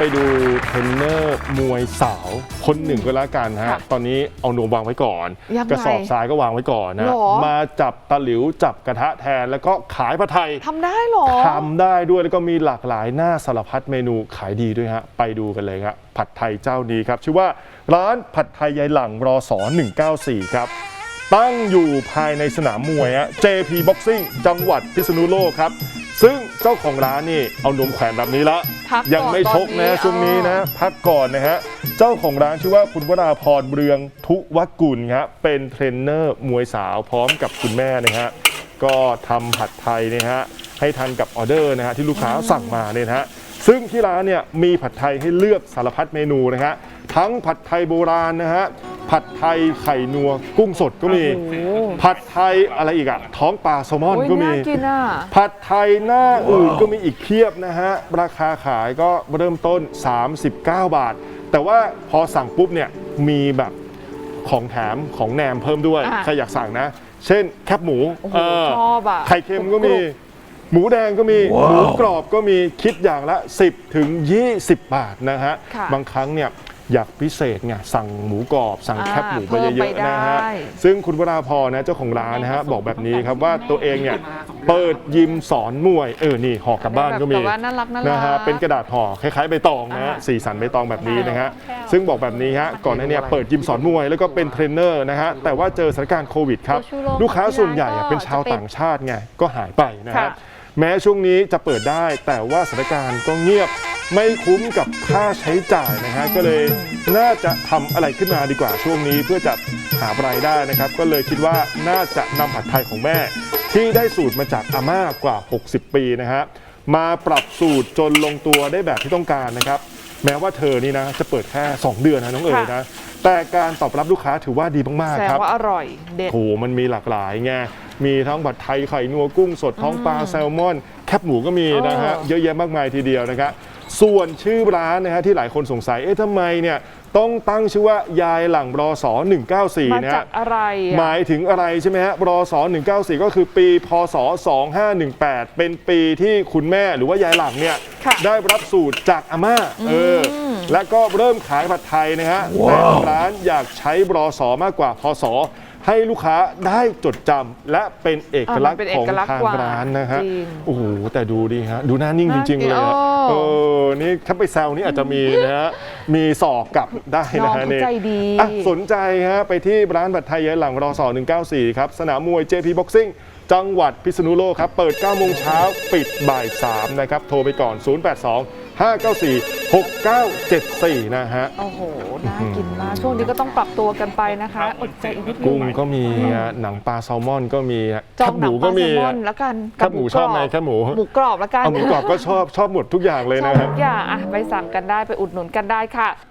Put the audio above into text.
ไปดูเทรนเนอร์มวยสาวคนหนึ่งก็แล้วกันฮะค่ะตอนนี้เอานวมวางไว้ก่อนยังไงกระสอบทรายก็วางไว้ก่อนนะหรอมาจับตะหลิวจับกระทะแทนแล้วก็ขายผัดไทยทำได้เหรอทำได้ด้วยแล้วก็มีหลากหลายหน้าสารพัดเมนูขายดีด้วยฮะ ไปดูกันเลยครับผัดไทยเจ้านี้ครับ ชื่อว่าร้านผัดไทยยายหลังรอสอ194 ครับ ตั้งอยู่ภายในสนามมวยฮะ JP Boxing จังหวัดพิษณุโลกครับ ซึ่งเจ้าของร้านนี่เอานวมแขวนแบบนี้ละ พักก่อนยังไม่ชกตอนนี้นะช่วงนี้นะ พักก่อนนะฮะ เจ้าของร้านชื่อว่าคุณวราพรเรืองทุวกุลครับเป็นเทรนเนอร์มวยสาวพร้อมกับคุณแม่นะฮะก็ทำผัดไทยนะฮะให้ทันกับออเดอร์นะฮะที่ลูกค้าสั่งมาเนี่ยนะฮะซึ่งที่ร้านเนี่ยมีผัดไทยให้เลือกสารพัดเมนูนะฮะทั้งผัดไทยโบราณนะฮะผัดไทยไข่นัวกุ้งสดก็มี โอ้โห ผัดไทยอะไรอีกอะท้องปลาแซลมอนโอ้ยก็มีน่ากินอะ ผัดไทยหน้าอื่นก็มีอีกเพียบนะฮะ ราคาขายก็เริ่มต้น 39 บาท แต่ว่าพอสั่งปุ๊บเนี่ยมีแบบของแถมของแหนมเพิ่มด้วย อะ ใครอยากสั่งนะ เช่นแคบหมูโอ้โหเออชอบอะไข่เค็มก็มี หมูแดงก็มี หมูกรอบก็มีคิดอย่างละ 10 ถึง 20 บาทนะฮะ ค่ะ บางครั้งเนี่ย อยากพิเศษไงสั่งหมูกรอบ สั่งอ่าแคบหมูไปเพิ่มเยไปอะๆนะฮะได้ซึ่งคุณวราพรนะเจ้าของร้านนะฮะบอกแบบนี้ครับว่าตัวเองเนี่ยเปิดยิมสอนมวย เออนี่ห่อกลับบ้านก็มีแบบว่าน่ารักน่ารักนะฮะเป็นกระดาษห่อคล้ายๆใบตองนะฮะอ่าสีสันใบตองแบบนี้นะฮะซึ่งบอกแบบนี้ฮะก่อนหน้าเนี้เปิดยิมสอนมวยแล้วก็เป็นเทรนเนอร์นะฮะแต่ว่าเจอสถานการณ์โควิดครับตัวชูโรงลูกค้าส่วนใหญ่อะก็เป็นชาวจะเป็นต่างชาติไงก็หายไปนะค่ะฮะแม้ช่วงนี้จะเปิดได้แต่ว่าสถานการณ์ก็เงียบ ไม่คุ้มกับค่าใช้จ่ายนะฮะก็เลยน่าจะทำอะไรขึ้นมาดีกว่าช่วงนี้เพื่อจะหารายได้นะครับ ก็เลยคิดว่าน่าจะนำผัดไทยของแม่ ที่ได้สูตรมาจากอาม่ากว่า 60 ปีนะฮะมาปรับสูตรจนลงตัวได้แบบที่ต้องการนะครับ แม้ว่าเธอนี่นะจะเปิดแค่ 2 เดือนนะน้องเอ๋ยนะ แต่การตอบรับลูกค้าถือว่าดีมากแสดๆงครับ ว่าอร่อยเด็ด โอ้โหมันมีหลากหลายไง มีทั้งผัดไทยไข่นัวกุ้งสดท้องปลาแซลมอน แคบหมูก็มีนะฮะอ๋อเยอะแยะมากมายทีเดียวนะครับ ส่วนชื่อร้านนะฮะที่หลายคนสงสัย เอ๊ะทำไมเนี่ยต้องตั้งชื่อว่ายายหลังรอสอมา194 นะจาฮะกอะไรหอะมายถึงอะไรใช่ไหมฮะรอสอ194 ก็คือปีพศ 2518 เป็นปีที่คุณแม่หรือว่ายายหลังเนี่ยค่ะ ได้รับสูตรจากอาม่าเอออและก็เริ่มขายผัดไทยนะฮะแต่ทางร้านอยากใช้รอสอมากกว่าพศ ให้ลูกค้าได้จดจำและเป็นเอกลักษอ่ามันเป็นณ์เอของกลักษณ์ทางกว่าร้านนะฮะจริงโอ้โหแต่ดูดีฮะดูหน้านิ่งจริง ๆ เลยอะโอ้เออนี่ถ้าไปแซวนี่อาจจะมีนะฮะมีศอกกลับได้น้นะองฮะเขานี่ ใจดี อะสนใจฮะไปที่ร้านผัดไทยยายหลังรอสอ194 ครับ สนามมวย JP Boxing จังหวัดพิษณุโลกครับ เปิด9โมงเช้าปิดบ่าย3นะครับ โทรไปก่อน 082 594 6974 นะฮะ โอ้โห น่ากินมาก ช่วงนี้ก็ต้องปรับตัวกันไปนะคะ อดใจอีกนิดนึกุ้งงก็มีอะหนังปลาแซลมอนก็มีอะจองหนังปก็ลาแซมีลมออะนแล้วกันแคบหมูชอบไหมแคบหมูหมูกรอบแล้วกันเอาหมูกรอบก็ชอบชอบหมดทุกอย่างเลยชอบนะฮะทุกอย่างอะไปสั่งกันได้ไปอุดหนุนกันได้ค่ะ